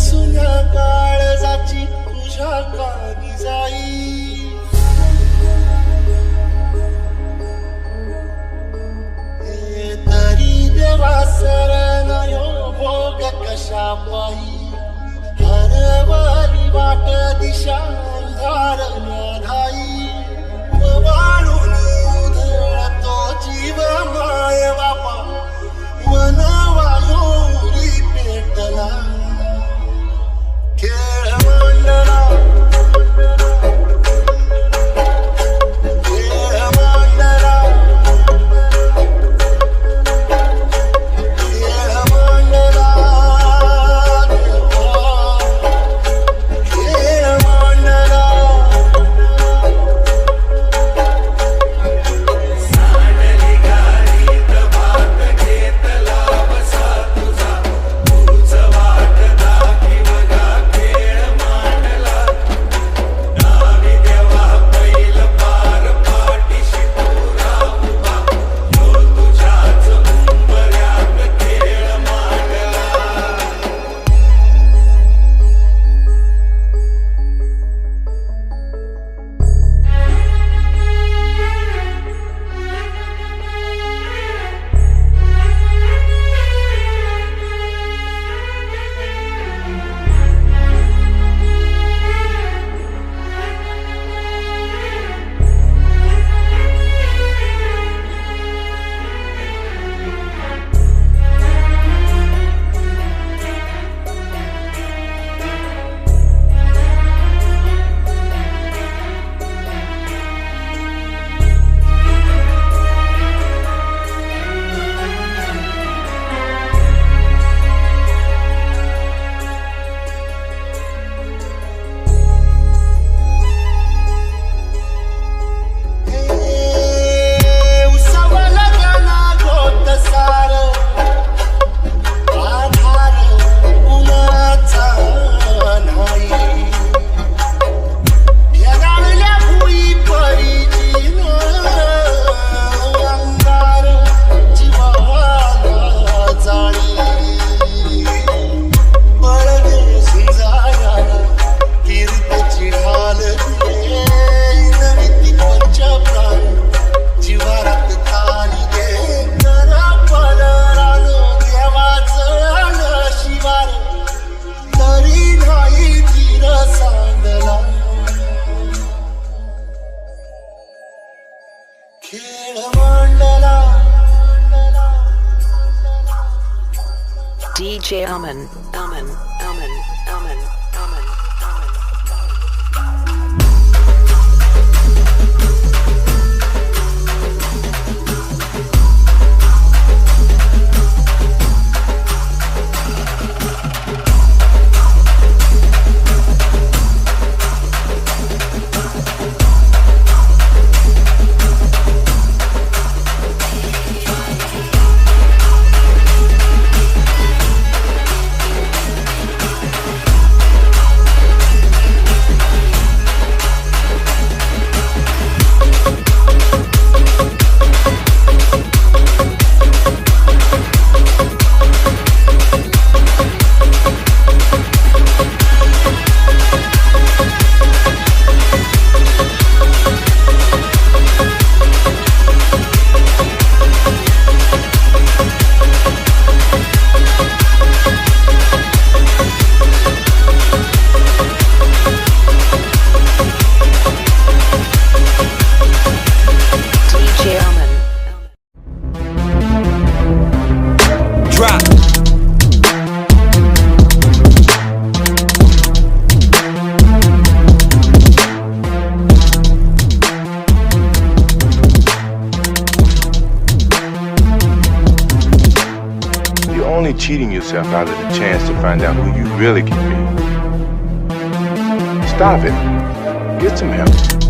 सुन्या काळजाची तुझ्या कानी जाई. तरी देवा शरण यो भोग कशा पायी हरवारी वाट दिशा अंधार DJ Amen, Amen, Amen, Amen. Only cheating yourself out of the chance to find out who you really can be. Stop it. Get some help.